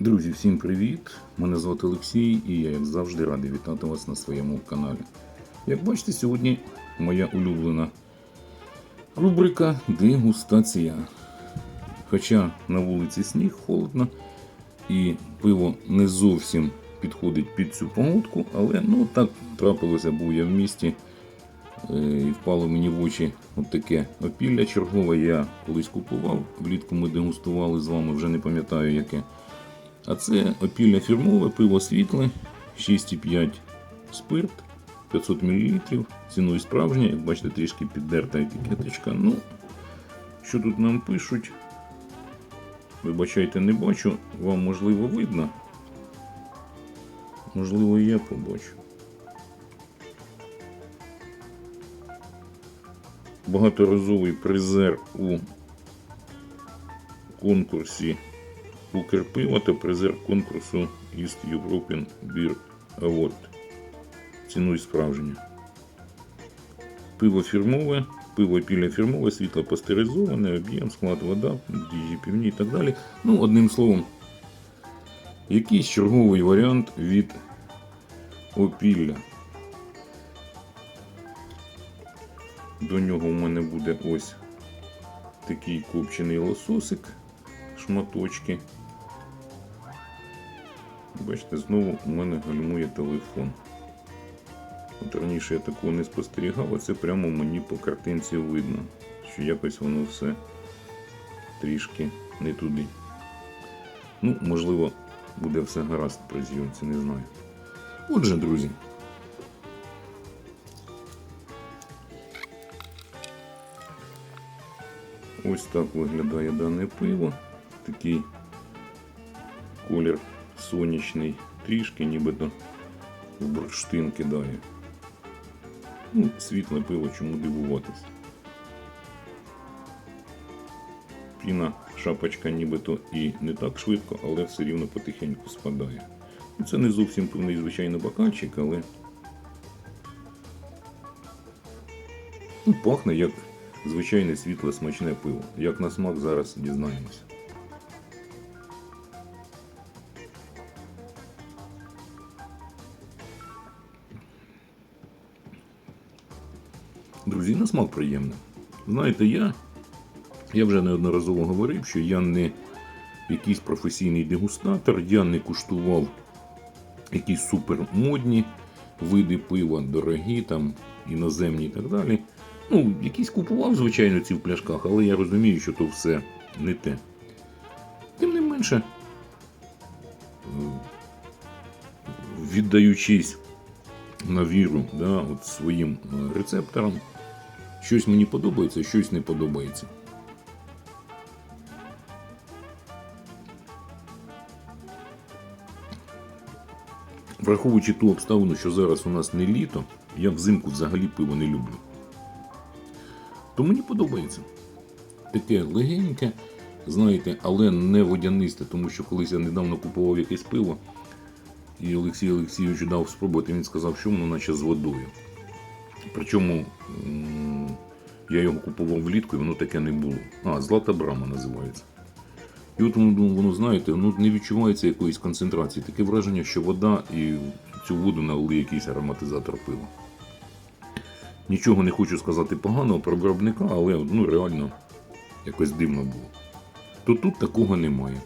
Друзі, всім привіт! Мене звати Олексій і я, як завжди, радий вітати вас на своєму каналі. Як бачите, сьогодні моя улюблена рубрика Дегустація. Хоча на вулиці сніг холодно і пиво не зовсім підходить під цю погодку, але ну так трапилося, був я в місті і впало мені в очі от таке опілля чергове. Я колись купував. Влітку ми дегустували з вами, вже не пам'ятаю яке. А це опілля фірмове, пиво світле, 6,5 спирт, 500 мл, ціною справжнє, як бачите, трішки піддерта етикеточка. Ну, що тут нам пишуть? Вибачайте, не бачу, вам можливо видно. Можливо, я побачу. Багаторазовий призер у конкурсі Укрпиво та призер конкурсу East European Beer Award. Цінуй справжнє. Пиво фірмове, пиво пілля фірмове, світло пастеризоване, об'єм, склад вода, діжі півні і так далі. Ну, одним словом, якийсь черговий варіант від опілля. До нього в мене буде ось такий копчений лососик, шматочки. Бачите, знову у мене гальмує телефон. От раніше я такого не спостерігав, а це прямо мені по картинці видно, що якось воно все трішки не туди. Ну, можливо, буде все гаразд при зйомці, не знаю. Отже, друзі. Ось так виглядає дане пиво. Такий колір сонячний, трішки нібито в бурштин кидає. Ну, світле пиво, чому дивуватись. Піна, шапочка нібито і не так швидко, але все рівно потихеньку спадає. Ну, Це не зовсім певний звичайний бокальчик, але ну, пахне як звичайне світле смачне пиво. Як на смак зараз дізнаємося. Друзі, на смак приємний. Знаєте, я, я вже неодноразово говорив, що я не якийсь професійний дегустатор, я не куштував якісь супермодні види пива, дорогі, там, іноземні і так далі. Ну, якісь купував, звичайно, ці в пляшках, але я розумію, що то все не те. Тим не менше, е, віддаючись на віру да, от своїм е, рецепторам, щось мені подобається, щось не подобається. Враховуючи ту обставину, що зараз у нас не літо, я взимку взагалі пиво не люблю. То мені подобається. Таке легеньке, знаєте, але не водянисте, тому що колись я недавно купував якесь пиво, і Олексій Олексійович дав спробувати, він сказав, що воно наче з водою. Причому я його купував влітку і воно таке не було. А, Злата Брама називається. І от воно, воно знаєте, воно не відчувається якоїсь концентрації. Таке враження, що вода і цю воду налили якийсь ароматизатор пива. Нічого не хочу сказати поганого про виробника, але ну, реально якось дивно було. То тут такого немає.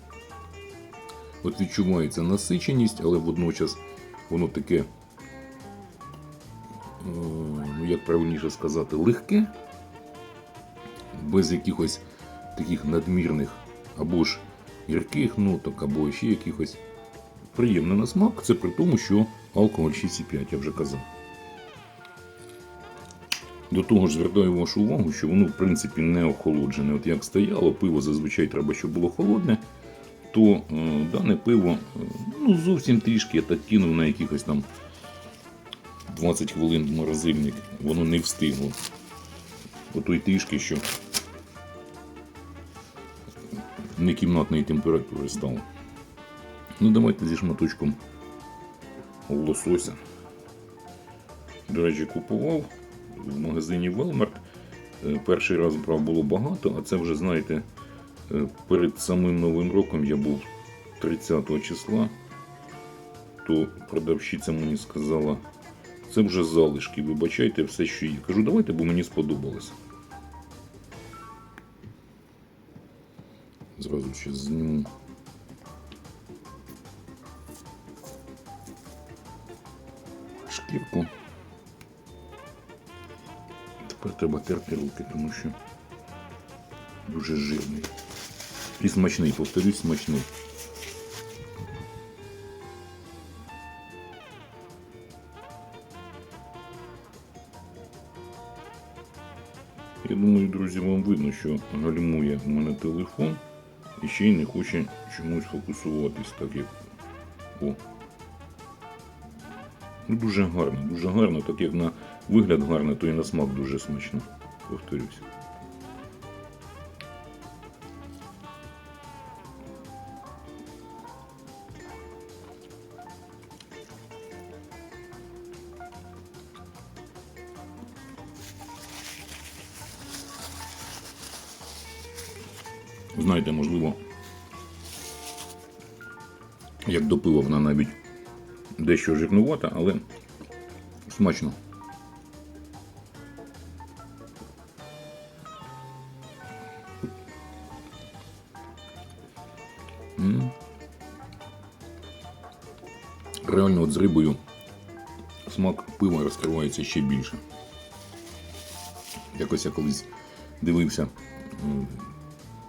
От відчувається насиченість, але водночас воно таке, е, ну як правильніше сказати, легке, без якихось таких надмірних або ж гірких ноток, або ще якихось приємно на смак. Це при тому, що алкоголь 6,5, я вже казав. До того ж звертаю вашу увагу, що воно в принципі не охолоджене. От як стояло, пиво зазвичай треба, щоб було холодне, то е, дане пиво е, ну, зовсім трішки я так кинув на якихось там 20 хвилин в морозильник, воно не встигло. Отой трішки, що не кімнатної температури стало. Ну, давайте зі шматочком лосося. До речі, купував в магазині Walmart Е, Перший раз брав було багато, а це вже, знаєте, е, перед самим Новим роком я був 30 числа, то продавщиця мені сказала, це вже залишки, вибачайте все, що є. Кажу, давайте, бо мені сподобалося. Зразу ще зніму. Шкірку. Тепер треба терти руки, тому що дуже жирний. І смачний, повторюсь, смачний. Я думаю, друзі, вам видно, що гальмує в мене телефон і ще й не хоче чомусь фокусуватись, так як. О. Ну, дуже гарно, дуже гарно, так як на вигляд гарно, то і на смак дуже смачно. Повторюсь. Знаєте, можливо, як до пива вона навіть дещо жирнувата, але смачно. Реально от з рибою смак пива розкривається ще більше. Якось я колись дивився,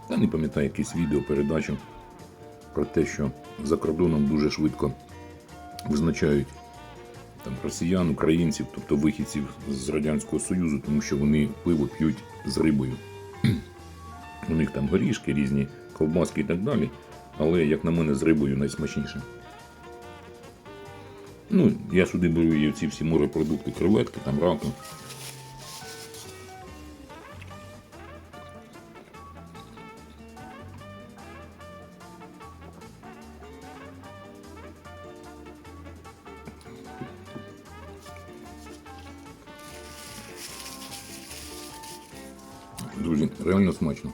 та не пам'ятаю якесь відео, передачу про те, що за кордоном дуже швидко визначають там, росіян, українців, тобто вихідців з Радянського Союзу, тому що вони пиво п'ють з рибою. У них там горішки різні, ковбаски і так далі. Але, як на мене, з рибою найсмачніше. Ну, я сюди беру і ці всі морепродукти, креветки, там раки. Друзі, реально смачно.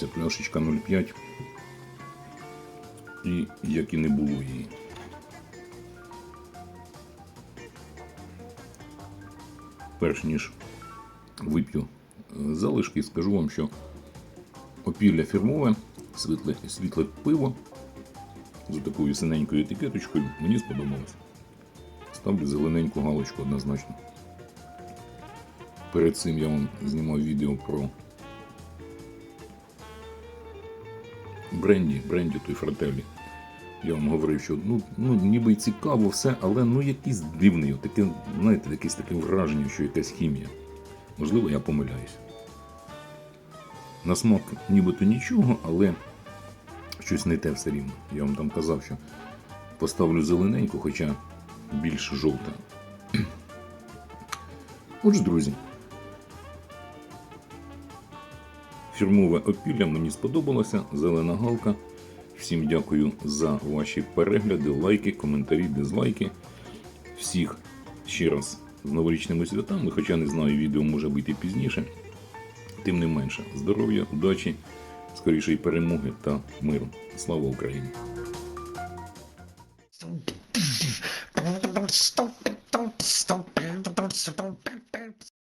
Дивіться, пляшечка 0,5. І як і не було її. Перш ніж вип'ю залишки, скажу вам, що опілля фірмове, світле, світле пиво з такою синенькою етикеточкою мені сподобалось. Ставлю зелененьку галочку однозначно. Перед цим я вам знімав відео про бренді, бренді той фрателі. Я вам говорив, що ну, ну ніби й цікаво все, але ну якийсь дивний, таке, знаєте, якесь таке враження, що якась хімія. Можливо, я помиляюсь. На смак нібито нічого, але щось не те все рівно. Я вам там казав, що поставлю зелененьку, хоча більш жовта. Отже, друзі. Фірмове опілля мені сподобалося, зелена галка. Всім дякую за ваші перегляди, лайки, коментарі, дизлайки. Всіх ще раз з новорічними святами, хоча не знаю, відео може бути пізніше. Тим не менше, здоров'я, удачі, скорішої перемоги та миру. Слава Україні!